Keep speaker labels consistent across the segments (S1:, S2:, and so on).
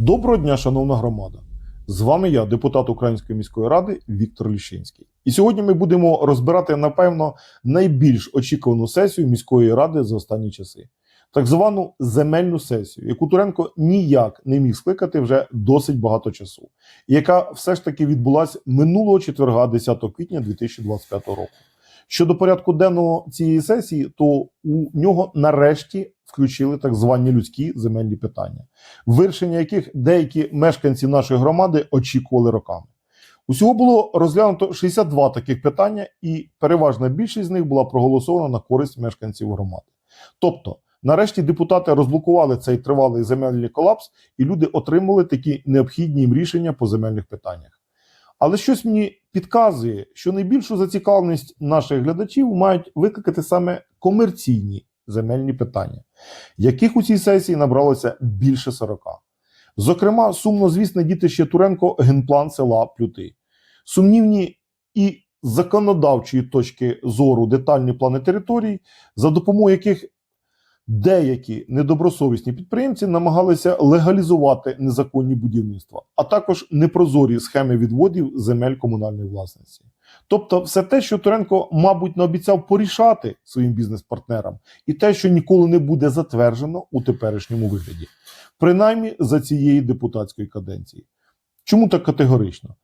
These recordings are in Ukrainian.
S1: Доброго дня, шановна громада! З вами я, депутат Української міської ради Віктор Ліщинський. І сьогодні ми будемо розбирати, напевно, найбільш очікувану сесію міської ради за останні часи. Так звану земельну сесію, яку Туренко ніяк не міг скликати вже досить багато часу, яка все ж таки відбулася минулого четверга, 10 квітня 2025 року. Щодо порядку денного цієї сесії, то у нього нарешті включили так звані людські земельні питання, вирішення яких деякі мешканці нашої громади очікували роками. Усього було розглянуто 62 таких питання, і переважна більшість з них була проголосована на користь мешканців громади. Тобто, нарешті депутати розблокували цей тривалий земельний колапс, і люди отримали такі необхідні їм рішення по земельних питаннях. Але щось мені підказує, що найбільшу зацікавленість наших глядачів мають викликати саме комерційні земельні питання, яких у цій сесії набралося більше 40. Зокрема, сумно звісне дітище Туренко генплан села Плюти. Сумнівні і законодавчої точки зору детальні плани територій, за допомогою яких деякі недобросовісні підприємці намагалися легалізувати незаконні будівництва, а також непрозорі схеми відводів земель комунальної власності. Тобто, все те, що Туренко, мабуть, наобіцяв порішати своїм бізнес-партнерам, і те, що ніколи не буде затверджено у теперішньому вигляді, принаймні за цієї депутатської каденції. Чому так категорично?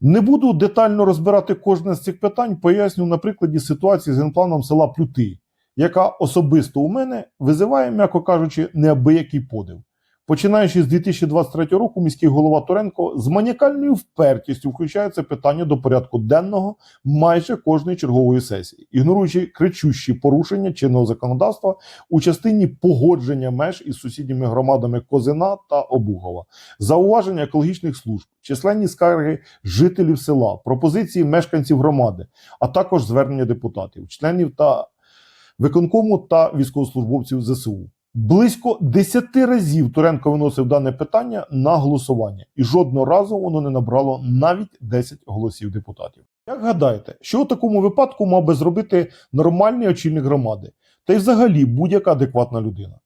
S1: Не буду детально розбирати кожне з цих питань, поясню на прикладі ситуації з генпланом села Плюти, яка особисто у мене визиває, м'яко кажучи, неабиякий подив. Починаючи з 2023 року, міський голова Туренко з маніакальною впертістю включається питання до порядку денного майже кожної чергової сесії, ігноруючи кричущі порушення чинного законодавства у частині погодження меж із сусідніми громадами Козина та Обугова, зауваження екологічних служб, численні скарги жителів села, пропозиції мешканців громади, а також звернення депутатів, членів та виконкому та військовослужбовців ЗСУ. Близько 10 разів Туренко виносив дане питання на голосування, і жодного разу воно не набрало навіть 10 голосів депутатів. Як гадаєте, що у такому випадку мав би зробити нормальний очільник громади, та й взагалі будь-яка адекватна людина?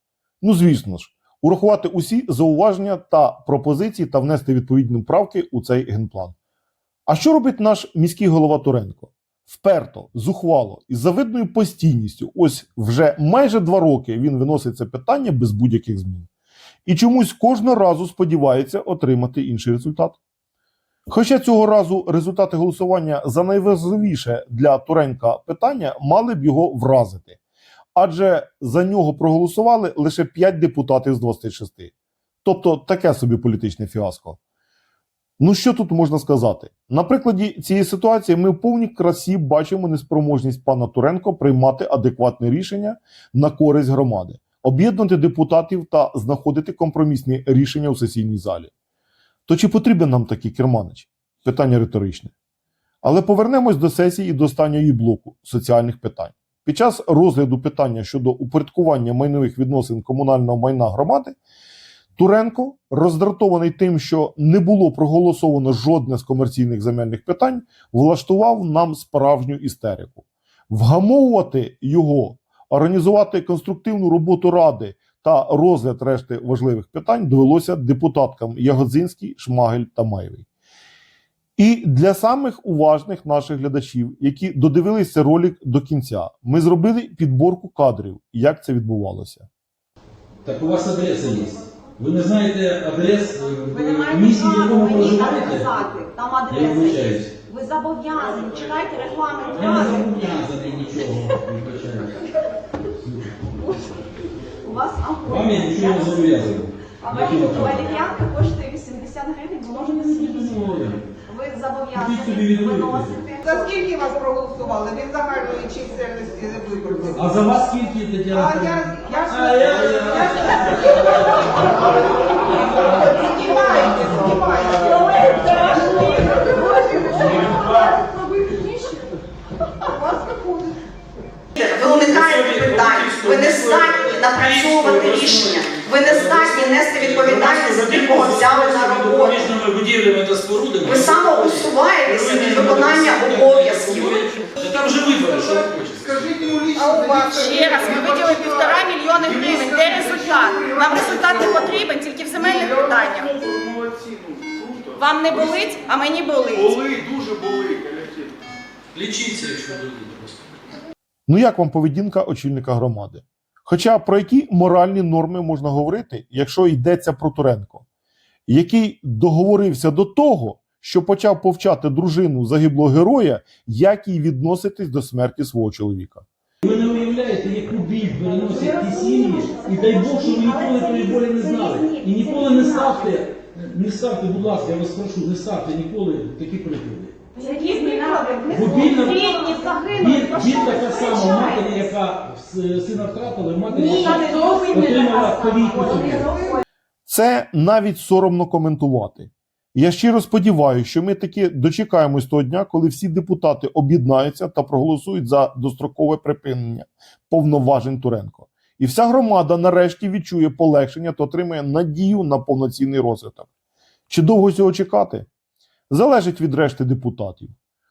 S1: Ну звісно ж, урахувати усі зауваження та пропозиції та внести відповідні правки у цей генплан. А що робить наш міський голова Туренко? Вперто, зухвало і завидною постійністю, ось вже майже два роки він виносить це питання без будь-яких змін. І чомусь кожного разу сподівається отримати інший результат. Хоча цього разу результати голосування за найважливіше для Туренка питання мали б його вразити, адже за нього проголосували лише 5 депутатів з 26. Тобто таке собі політичне фіаско. Ну що тут можна сказати? На прикладі цієї ситуації ми в повній красі бачимо неспроможність пана Туренко приймати адекватне рішення на користь громади, об'єднати депутатів та знаходити компромісні рішення у сесійній залі. То чи потрібен нам такий керманич? Питання риторичне. Але повернемось до сесії і до останнього її блоку соціальних питань. Під час розгляду питання щодо упорядкування майнових відносин комунального майна громади Туренко, роздратований тим, що не було проголосовано жодне з комерційних земельних питань, влаштував нам справжню істерику. Вгамовувати його, організувати конструктивну роботу ради та розгляд решти важливих питань довелося депутаткам Ягодзинський, Шмагель та Маєвий. І для самих уважних наших глядачів, які додивилися ролик до кінця, ми зробили підборку кадрів, як це відбувалося.
S2: Так у вас адреса є. Ви не знаєте адрес е,
S3: Ви не маєте
S2: місті, в
S3: права
S2: якому
S3: мені
S2: проживаєте?
S3: казати. Там
S2: Я
S3: адреса є.
S2: вибачаюсь.
S3: Ви зобов'язані. Читайте регламент
S2: Я не
S3: ради.
S2: зобов'язаний нічого, вибачаюсь.
S3: У вас
S2: Вам я нічого не зобов'язаний.
S3: А
S2: Яким правом?
S3: валер'янка коштує 80 гривень, ви можете собі. Ви
S2: Ідіть собі
S3: зобов'язані
S2: відвідуйте.
S3: виносити.
S4: За скільки вас проголосували? Від загальної чисельності виборців.
S2: А за вас скільки, Тетяна?
S4: А я, я ж
S2: А, я- я-
S4: знімайте,
S5: Ви уникаєте питань, ви не здатні напрацьовувати рішення, ви не здатні нести відповідальність за тих, кого взяли на роботу. Ви самоусуваєтеся від виконання обов'язків.
S2: Там же вибори, що ви хочете?
S6: Ще раз ми виділили півтора мільйони гривень. Де результат? Нам результат не потрібен тільки в земельних питаннях. Вам не болить, а мені болить.
S7: Були, дуже колектив.
S2: Лічіться, якщо болить.
S1: Ну як вам поведінка очільника громади? Хоча про які моральні норми можна говорити, якщо йдеться про Туренко, який договорився до того, що почав повчати дружину загиблого героя, як їй відноситись до смерті свого чоловіка.
S2: Ви не уявляєте, яку біль переносять ті сім'ї, і дай Бог, що ви ніколи тої болі не знали. І ніколи не ставте, не ставте, будь ласка, я вас прошу, не ставте ніколи такі приклади.
S3: Які приклади?
S2: Губільна
S3: Рідні загинули.
S2: біль,
S3: про
S2: біль
S3: що ви
S2: така сама в матері, яка с- сина втратила, матері,
S3: Ні,
S2: яка
S3: зовсім не
S2: отримала
S3: така сама.
S2: собі.
S1: Це навіть соромно коментувати. Я щиро сподіваюся, що ми таки дочекаємось того дня, коли всі депутати об'єднаються та проголосують за дострокове припинення повноважень Туренко. І вся громада нарешті відчує полегшення та отримає надію на повноцінний розвиток. Чи довго цього чекати? Залежить від решти депутатів.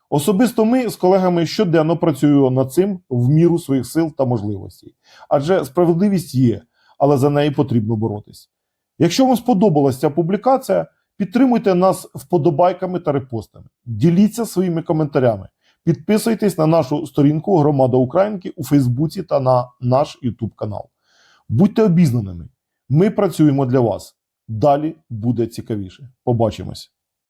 S1: Особисто ми з колегами щоденно працюємо над цим в міру своїх сил та можливостей. Адже справедливість є, але за неї потрібно боротись. Якщо вам сподобалася ця публікація, підтримуйте нас вподобайками та репостами. Діліться своїми коментарями. Підписуйтесь на нашу сторінку Громада Українки у Фейсбуці та на наш Ютуб канал. Будьте обізнаними. Ми працюємо для вас. Далі буде цікавіше. Побачимось.